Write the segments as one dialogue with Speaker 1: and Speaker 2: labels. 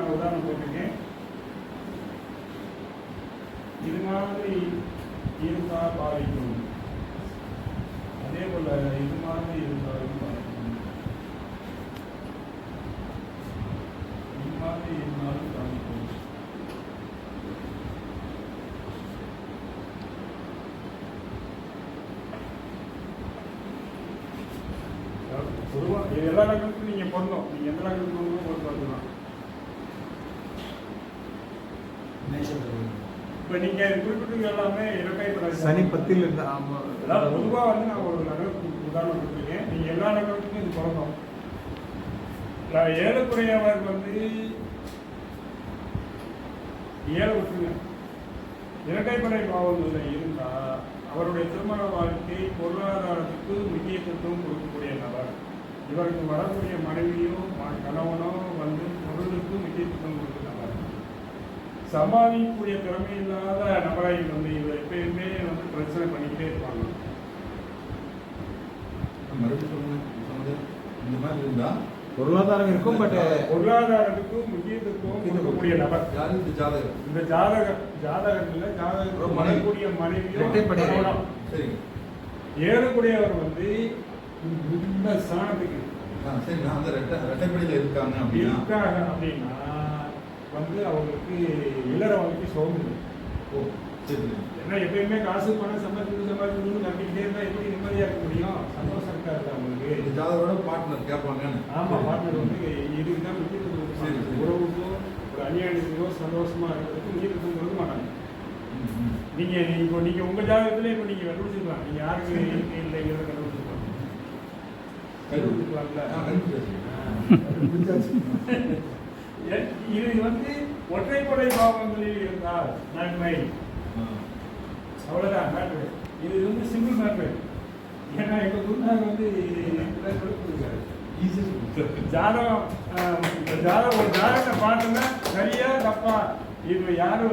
Speaker 1: நான் உதாரணம் போட்டிருக்கேன் இது மாதிரி இருந்தா பாதிக்கும். அதே போல இது மாதிரி இருந்தாலும் பாதிக்கும். இது மாதிரி இருந்தாலும் பாதிக்கும். பொதுவாக எல்லா லக்னத்துக்கும் நீங்கள் பொருந்தோம். நீங்கள் எந்த லக்னத்துக்கு பொருந்தோம் பொருத்தம் பார்த்துக்கலாம் இப்போ நீங்கள் குறிப்பிட்டது எல்லாமே பிறகு
Speaker 2: சனி பத்தில் இருந்தா ஆமா.
Speaker 1: அதாவது பொதுவாக வந்து நான் ஒரு நகரத்துக்கு உதாரணம் கொடுத்துருக்கேன். நீங்கள் எல்லா நகரத்துக்கும் இது நான் ஏழுக்குறையவர் வந்து ஏழு விட்டுருங்க இரட்டைப்படை பாவங்களில் இருந்தால் அவருடைய திருமண வாழ்க்கை பொருளாதாரத்துக்கு முக்கியத்துவம் கொடுக்கக்கூடிய நபர். இவருக்கு வரக்கூடிய மனைவியோ கணவனோ வந்து பொருளுக்கு முக்கியத்துவம் கொடுக்கும் நபர். சமாளிக்கக்கூடிய திறமை இல்லாத நபரை வந்து இவர் எப்பயுமே வந்து பிரச்சனை பண்ணிக்கிட்டே இருப்பாங்க.
Speaker 3: மறுபடியும் இந்த மாதிரி இருந்தா
Speaker 2: பொருளாதாரம் இருக்கும் பட்
Speaker 1: பொருளாதாரத்துக்கு முக்கியத்துவம் கொடுக்கக்கூடிய நபர்.
Speaker 3: யாரு? இந்த ஜாதகர்.
Speaker 1: இந்த ஜாதக ஜாதகத்தில் ஜாதகத்தில்
Speaker 3: ஒரு மனைவி.
Speaker 1: வரக்கூடிய மனைவியோ
Speaker 2: இரட்டைப்படை.
Speaker 1: கணவனோ.
Speaker 3: சரிங்க
Speaker 1: ஏழுக்குடையவர் வந்து இந்த ஸ்தானத்துக்கு
Speaker 3: சரி நான் அந்த ரெட்டை ரெட்டைப்படியில் இருக்காங்க அப்படின்னா.
Speaker 1: இருக்காங்க அப்படின்னா வந்து அவங்களுக்கு இல்லற வாழ்க்கை சோம்பு
Speaker 3: ஓ சரி.
Speaker 1: ஏன்னா எப்பயுமே காசு பணம் சம்பாதிச்சு சம்பாதிச்சு கட்டிக்கிட்டே இருந்தா எப்படி நிம்மதியா இருக்க முடியும்? சந்தோஷம் இருக்காது
Speaker 3: இந்த
Speaker 1: அவங்களுக்கு
Speaker 3: ஜாதகரோட பார்ட்னர் கேட்பாங்கன்னு.
Speaker 1: ஆமா பார்ட்னர் வந்து இதுக்கு தான் முக்கியத்துவம்
Speaker 3: சரி,
Speaker 1: கொடுப்பாங்க.
Speaker 3: சரி.
Speaker 1: உறவுக்கோ ஒரு அநியாயத்துக்கோ சந்தோஷமா இருக்கிறதுக்கு முக்கியத்துவம் கொடுக்க மாட்டாங்க.
Speaker 3: ம், ம்.
Speaker 1: நீங்க இப்போ நீங்க உங்க ஜாதகத்திலே இப்போ நீங்க கண்டுபிடிச்சிக்கலாம் நீங்க யாருக்கு இருக்கு இல்லைங்கிறத கண்டுபிடிச்சிக்கலாம் கண்டுபிடிச்சிக்கலாம்ல
Speaker 3: ஆ, கண்டுபிடிச்சாச்சு.
Speaker 1: இது வந்து ஒற்றைப்படை பாவங்களில் இருந்தால் நன்மை.
Speaker 3: ஆ.
Speaker 1: அவ்வளவுதான் மேட்ரு இது வந்து சிங்கிள் மேட்ரு ஏன்னா எங்க குருநாதர் வந்து கொடுக்குறாரு. ஜாதகம் ஜாதகம் ஒரு ஜாதகத்தை பார்த்தோம்னா சரியா தப்பா. இது யாரு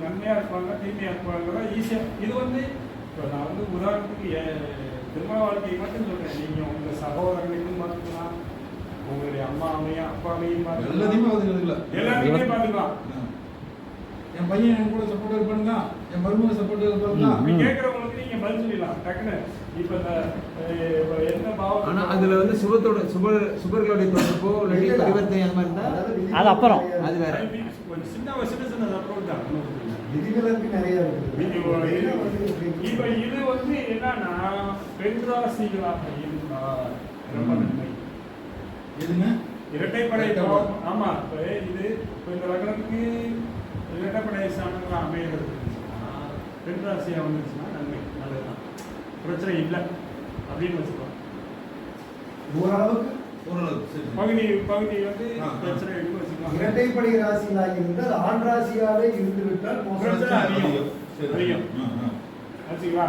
Speaker 1: நன்மையா இருப்பாங்க தீமையா இருப்பாங்க ஈஸியா இது வந்து இப்போ நான் வந்து உதாரணத்துக்கு திருமண வாழ்க்கையை மட்டும் சொல்றேன். நீங்க உங்க சகோதரனையும் பார்த்துக்கலாம் உங்களுடைய அம்மாவையும் அப்பாவையும் பார்த்துக்கலாம்
Speaker 3: எல்லாத்தையுமே பாத்துக்கிறதுல
Speaker 1: எல்லாத்தையுமே பார்த்துக்கலாம்.
Speaker 3: என் பையன் என் கூட சப்போர்ட் இருப்பானுங்க என் மருமக சப்போர்ட் இருப்பாங்க
Speaker 1: இப்படி கேட்கறவங்களுக்கு நீங்க பதில் சொல்லிடலாம் டக்குன்னு. இப்ப என்ன பாவம்
Speaker 2: ஆனா அதுல வந்து சுபத்தோட சுப சுபர்களுடைய தொடர்போ இல்லாட்டி பரிவர்த்தனை அந்த மாதிரி இருந்தா
Speaker 4: அது அப்புறம்.
Speaker 2: அது வேற.
Speaker 1: ஒரு சின்ன சின்ன சின்ன அப்ரோச் தான்.
Speaker 5: விதிவிலக்கு நிறைய இருக்குது
Speaker 1: இப்ப இது வந்து என்னன்னா பெண் ராசிகளாக இருந்தால் ரொம்ப நன்மை
Speaker 3: எதுங்க?
Speaker 1: இரட்டைப்படை ஆமா இப்ப இது இப்ப இந்த லக்னத்துக்கு இரட்டைப்படை சாணங்கள் அமைகிறது இருந்துச்சுன்னா, பெண் ராசியா வந்துச்சுன்னா நன்மை நல்லதுதான். பிரச்சனை இல்லை அப்படின்னு வச்சுக்கலாம்
Speaker 5: ஓரளவுக்கு
Speaker 3: ஓரளவு சரி. சரி.
Speaker 1: பகுதி பகுதி வந்து. பிரச்சனை இருக்குன்னு வச்சுக்கலாம்
Speaker 5: இரட்டைப்படை ராசியாக இருந்தால் ஆண் ராசியாவே இருந்து விட்டால்
Speaker 1: பிரச்சனை அதிகம். அதிகம். ஆச்சுங்களா?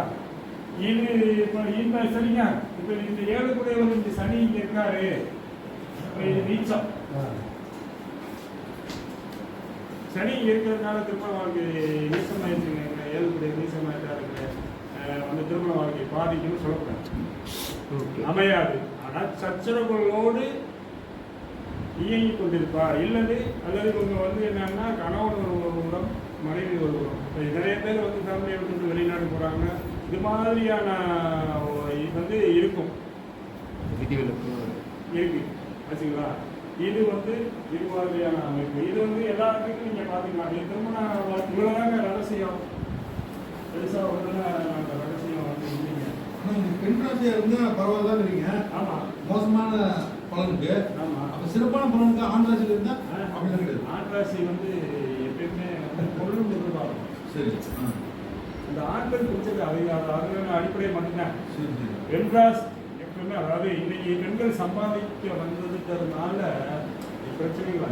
Speaker 1: இது இப்போ இந்த சரிங்க இப்போ இந்த ஏழு கூட சனி இங்க இருக்காரு. நீச்சம் சனி இருக்கிறதுனால திருமண வாழ்க்கை நீசமாயிருச்சுங்க ஏழு கூட நீசமாயிட்டா இருக்கிற அஹ், வந்து திருமண வாழ்க்கை பாதிக்கும்னு சொல்லக்கூடாது. அமையாது. ஆனால் சச்சரவுகளோடு இயங்கிக் கொண்டிருப்பார். இல்லது அல்லது இவங்க வந்து என்னன்னா கணவன் ஒரு உரம் மனைவி ஒரு உரம் இப்போ நிறைய பேர் வந்து ஃபேமிலியை விட்டு வெளிநாடு போகிறாங்க இது மாதிரியான இது வந்து இருக்கும். இருக்கு. ஆச்சுங்களா இது வந்து இது மாதிரியான அமைப்பு. இது வந்து எல்லாத்துக்கும் நீங்கள் பார்த்துக்கலாம் இது திருமண இவ்வளோதாங்க ரகசியம். பெருசாக வந்து அந்த ரகசியம் வந்து இல்லைங்க.
Speaker 3: ஆனா இந்த பெண் ராசியா இருந்தா பரவாயில்ல இருக்கீங்க
Speaker 1: ஆமாம்
Speaker 3: மோசமான பலனுக்கு.
Speaker 1: ஆமாம்
Speaker 3: அப்ப சிறப்பான பலனுக்கு ஆண் ராசியில இருந்தா அப்படிலாம் கிடையாது.
Speaker 1: ஆண்ராசி வந்து எப்பயுமே வந்து பொருள் பொருளாகும்.
Speaker 3: சரி. ஆ.
Speaker 1: இந்த ஆண்கள் பிடிச்சது அதை அதனால அடிப்படையை மட்டும்தான்
Speaker 3: சரி சரி.
Speaker 1: எப்பவுமே அதாவது இன்னைக்கு பெண்கள் சம்பாதிக்க வந்ததுக்கிறதுனால பிரச்சனைகள்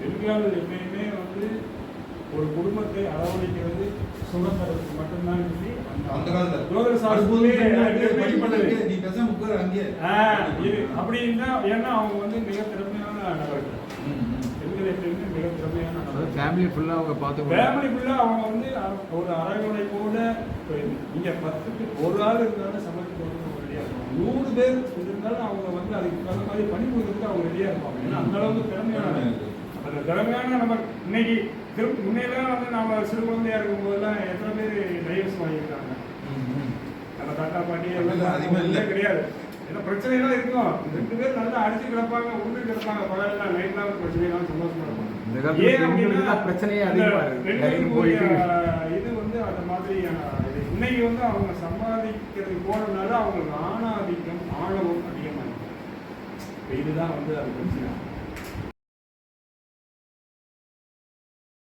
Speaker 1: பெண்கள் எப்பயுமே வந்து ஒரு குடும்பத்தை அரவணைக்கிறது சுதந்திரத்துக்கு மட்டும்தான் சொல்லி
Speaker 3: அந்த
Speaker 1: அப்படின்னா ஏன்னா அவங்க வந்து மிக திறமையான நபர்கள். பெண்கள் எப்பயுமே மிக திறமையான நபர்கள்
Speaker 2: ஃபேமிலி ஃபுல்லா அவங்க பார்த்து
Speaker 1: ஃபேமிலிக்குள்ள அவங்க வந்து ஒரு அரண்மனை கூட இப்ப நீங்க பத்துக்கு ஒரு ஆள் இருந்தாலும் சமைச்சு நூறு பேர் இருந்தாலும் அவங்க வந்து அதுக்கு தகுந்த மாதிரி பண்ணி கொடுக்கறதுக்கு அவங்க ரெடியா இருப்பாங்க ஏன்னா அந்த அளவுக்கு திறமையான அந்த திறமையான நபர் இன்னைக்கு திரு முன்னையெல்லாம் வந்து நாம சிறு குழந்தையா இருக்கும் போதெல்லாம் எத்தனை பேர் டைவர்ஸ் வாங்கியிருக்காங்க நம்ம தாத்தா பாட்டி எல்லாம்
Speaker 3: அதிகமா இல்ல.
Speaker 1: இல்ல கிடையாது ஏன்னா பிரச்சனைலாம் இருக்கும் ரெண்டு பேர் நல்லா அடிச்சு கிடப்பாங்க உண்டு கிடப்பாங்க பகலாம் நைட்லாம் பிரச்சனைலாம் சந்தோஷமா
Speaker 2: காலத்துல
Speaker 1: ஏன் அப்படின்னா
Speaker 2: பிரச்சனையே.
Speaker 1: இது வந்து அந்த மாதிரியான. இன்னைக்கு வந்து அவங்க சம்பாதிக்கிறது போனதுனால அவங்க ஆணாதிக்கம் ஆணவம் அதிகமாக இருக்கு இதுதான் வந்து அது பிரச்சனை.